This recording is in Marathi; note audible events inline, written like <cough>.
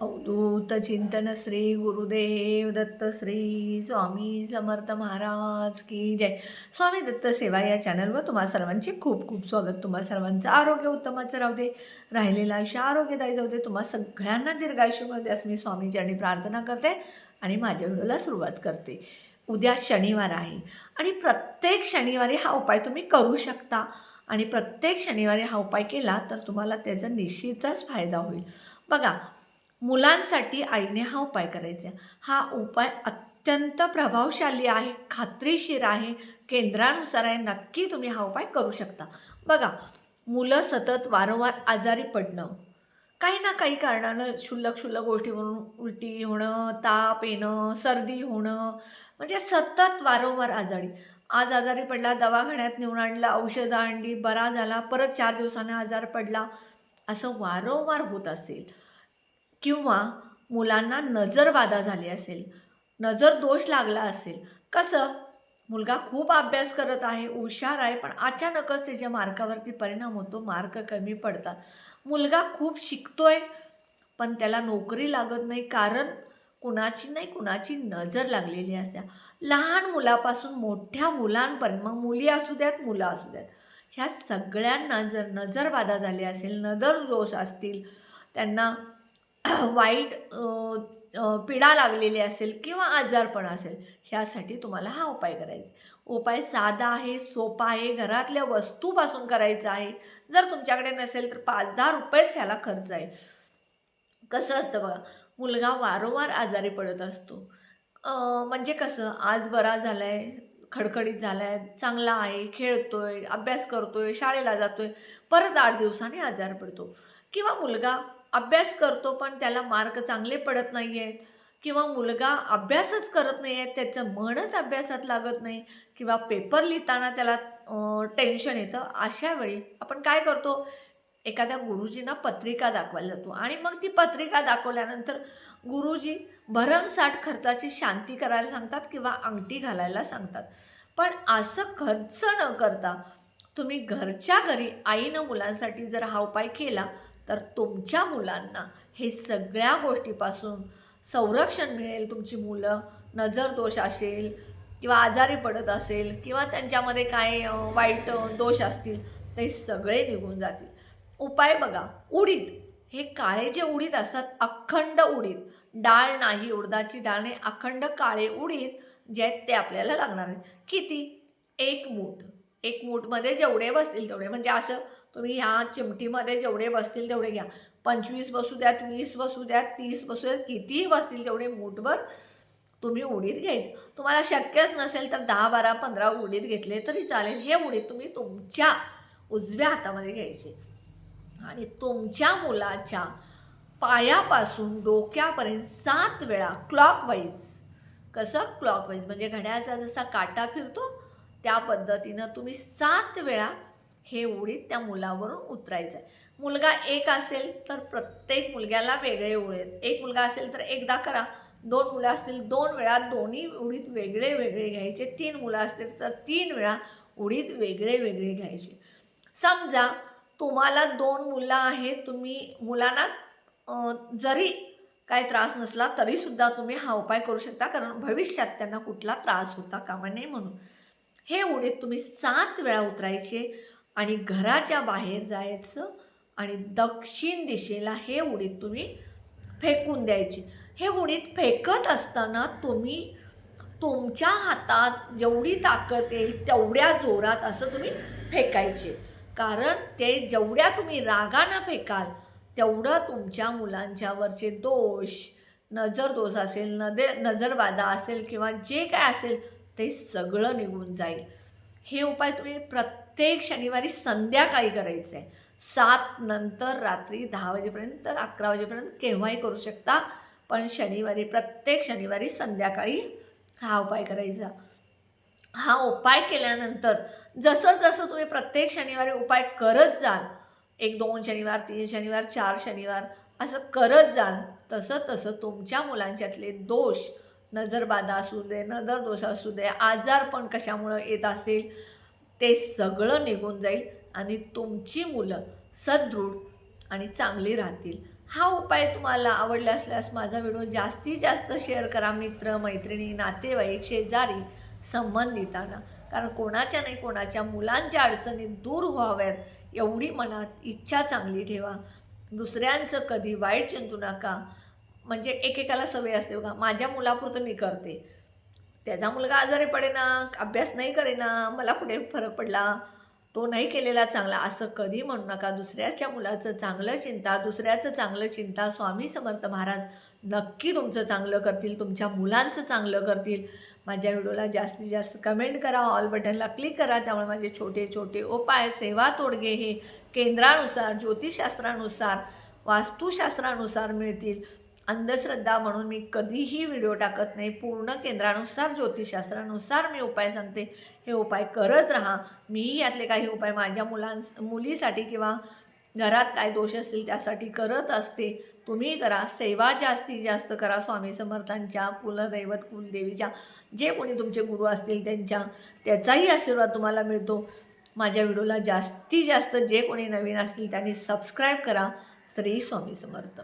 अवधूत चिंतन श्री गुरुदेव दत्त श्री स्वामी समर्थ महाराज की जय. स्वामी दत्त सेवा या चॅनलवर तुम्हा सर्वांचे खूप खूप स्वागत. तुम्हा सर्वांचं आरोग्य उत्तमाचं राहू दे. राहिलेलं आयुष्य आरोग्यदायी जाऊ दे. तुम्हा सगळ्यांना दीर्घायुष्य मिळू दे असं मी स्वामीचरणी प्रार्थना करते आणि माझ्या व्हिडिओला सुरुवात करते. उद्या शनिवार आहे आणि प्रत्येक शनिवारी हा उपाय तुम्ही करू शकता. आणि प्रत्येक शनिवारी हा उपाय केला तर तुम्हाला त्याचा निश्चितच फायदा होईल. बघा मुलांसाठी आईने हा उपाय करायचा हा उपाय अत्यंत प्रभावशाली आहे खात्रीशीर आहे. केंद्रानुसार आहे. नक्की तुम्ही हा उपाय करू शकता. बघा मुलं सतत वारंवार आजारी पडणं काही ना काही कारणानं क्षुल्लक क्षुल्लक गोष्टीवरून उलटी होणं ताप येणं सर्दी होणं म्हणजे सतत वारंवार आजारी. आज आजारी पडला दवाखान्यात नेऊन आणलं औषधं आणली बरा झाला परत चार दिवसानं आजार पडला असं वारंवार होत असेल. किंवा मुलांना नजरबाधा झाली असेल नजर दोष लागला असेल कसं? मुलगा खूप अभ्यास करत आहे हुशार आहे पण अचानकच त्याच्या मार्कावरती परिणाम होतो मार्क कमी पडतात. मुलगा खूप शिकतोय पण त्याला नोकरी लागत नाही कारण कुणाची नाही कुणाची नजर लागलेली असते. लहान मुलापासून मोठ्या मुलांपर्यंत मग मुली असू द्यात मुलं असू द्यात ह्या सगळ्यांना जर नजरबाधा झाली असेल नजर दोष असतील त्यांना <clears throat> वाईट अ, पिडा लागलेली असेल किंवा आजारपण असेल ह्यासाठी तुम्हाला हा उपाय करायचा उपाय साधा आहे सोपा आहे घरातल्या वस्तूपासून करायचा आहे. जर तुमच्याकडे नसेल तर पाच दहा रुपयेच ह्याला खर्च आहे. कसं असतं बघा मुलगा वारंवार आजारी पडत असतो. म्हणजे कसं आज बरा झाला आहे खडखडीत झाला आहे चांगला आहे खेळतोय अभ्यास करतोय शाळेला जातोय परत आठ दिवसाने आजार पडतो. किंवा मुलगा अभ्यास करतो पण त्याला मार्क चांगले पडत नाही आहेत किंवा मुलगा अभ्यासच करत नाही आहे त्याचं मनच अभ्यासात लागत नाही किंवा पेपर लिहिताना त्याला टेन्शन येतं अशा वेळी आपण काय करतो? एखाद्या गुरुजींना पत्रिका दाखवायला जातो आणि मग ती पत्रिका दाखवल्यानंतर गुरुजी भरमसाठ खर्चाची शांती करायला सांगतात किंवा अंगठी घालायला सांगतात. पण असं खर्च न करता तुम्ही घरच्या घरी आईनं मुलांसाठी जर हा उपाय केला तर तुमच्या मुलांना हे सगळ्या गोष्टीपासून संरक्षण मिळेल. तुमची मुलं नजर दोष असेल किंवा आजारी पडत असेल किंवा त्यांच्यामध्ये काय वाईट दोष असतील ते सगळे निघून जातील. उपाय बघा. उडीद. हे काळे जे उडीद असतात अखंड उडीद. डाळ नाही उडदाची डाळ नाही अखंड काळे उडीद जे आहेत ते आपल्याला लागणार आहेत. किती? एक मूठ. एक मूठमध्ये जेवढे बसतील तेवढे. म्हणजे असं तुम्ही ह्या चिमटीमध्ये जेवढे बसतील तेवढे घ्या. पंचवीस बसू द्यात वीस बसू द्यात तीस बसू द्यात कितीही बसतील तेवढे मूठभर तुम्ही उडीत घ्यायचं. तुम्हाला शक्यच नसेल तर दहा बारा पंधरा उडीत घेतले तरी चालेल. हे उडीत तुम्ही तुमच्या उजव्या हातामध्ये घ्यायचे. आणि तुमच्या मुलाच्या पायापासून डोक्यापर्यंत सात वेळा क्लॉकवाईज कसं? क्लॉकवाईज म्हणजे घड्याळाचा जसा काटा फिरतो त्या पद्धतीनं तुम्ही सात वेळा हे उडीद त्या मुलावरून उतरायचं आहे मुलगा एक असेल तर प्रत्येक मुलग्याला वेगळे उडेत एक मुलगा असेल तर एकदा करा. दोन मुलं असतील दोन वेळा दोन्ही उडीत वेगळे वेगळे घ्यायचे. तीन मुलं असतील तर तीन वेळा उडीत वेगळे वेगळे घ्यायचे. समजा तुम्हाला दोन मुलं आहेत तुम्ही मुलांना जरी काही त्रास नसला तरीसुद्धा तुम्ही हा उपाय करू शकता. कारण भविष्यात त्यांना कुठला त्रास होता कामा नये म्हणून. हे उडीत तुम्ही सात वेळा उतरायचे. आणि घराच्या बाहेर जायचं आणि दक्षिण दिशेला हे उडीद तुम्ही फेकून द्यायचे. हे उडीद फेकत असताना तुम्ही तुमच्या हातात जेवढी ताकद येईल तेवढ्या जोरात असं तुम्ही फेकायचे. कारण ते जेवढ्या तुम्ही रागानं फेकाल तेवढं तुमच्या मुलांच्यावरचे दोष नजर दोष असेल नदे नजरबाधा असेल किंवा जे काय असेल ते सगळं निघून जाईल. हे उपाय तुम्ही प्रत्येक शनिवारी संध्याकाळी करायचं. आहे सात नंतर रात्री दहा वाजेपर्यंत तर अकरा वाजेपर्यंत केव्हाही करू शकता पण शनिवारी प्रत्येक शनिवारी संध्याकाळी हा उपाय करायचा. हा उपाय केल्यानंतर जसं जसं तुम्ही प्रत्येक शनिवारी उपाय करत जाल एक दोन शनिवार तीन शनिवार चार शनिवार असं करत जाल तसं तसं तुमच्या मुलांच्यातले दोष नजरबाधा असू दे नजर दोष असू दे आजारपण कशामुळं येत असेल ते सगळं निघून जाईल आणि तुमची मुलं सदृढ आणि चांगली राहतील. हा उपाय तुम्हाला आवडला असल्यास माझा व्हिडिओ जास्तीत जास्त शेअर करा मित्र मैत्रिणी नातेवाईक शेजारी संबंधितांना. कारण कोणाच्या नाही कोणाच्या मुलांच्या अडचणी दूर व्हाव्यात एवढी मनात इच्छा चांगली ठेवा. दुसऱ्यांचं कधी वाईट चिंतू नका. म्हणजे एकेकाला सवय असते बघा. माझ्या मुलापुरतं मी करते. त्याचा मुलगा आजारी पडेना अभ्यास नाही करेना मला कुठे फरक पडला? तो नाही केलेला चांगला. असं कधी म्हणू नका. दुसऱ्याच्या मुलाचं चांगलं चिंता दुसऱ्याचं चांगलं चिंता स्वामी समर्थ महाराज नक्की तुमचं चांगलं करतील तुमच्या मुलांचं चांगलं करतील. माझ्या व्हिडिओला जास्तीत जास्त कमेंट करा ऑल बटनला क्लिक करा. त्यामुळे माझे छोटे छोटे उपाय सेवा तोडगे हे केंद्रानुसार ज्योतिषशास्त्रानुसार वास्तुशास्त्रानुसार मिळतील. अंधश्रद्धा म्हणून मी कधीही व्हिडिओ टाकत नाही. पूर्ण केंद्रानुसार ज्योतिषशास्त्रानुसार मी उपाय सांगते. हे उपाय करत राहा. मीही यातले काही उपाय माझ्या मुलांस मुलीसाठी किंवा घरात काय दोष असतील त्यासाठी करत असते. तुम्ही करा. सेवा जास्तीत जास्त करा. स्वामी समर्थांच्या कुलदैवत कुलदेवीच्या जे कोणी तुमचे गुरु असतील त्यांच्या त्याचाही आशीर्वाद तुम्हाला मिळतो. माझ्या व्हिडिओला जास्तीत जास्त जे कोणी नवीन असतील त्यांनी सबस्क्राईब करा. श्री स्वामी समर्थ.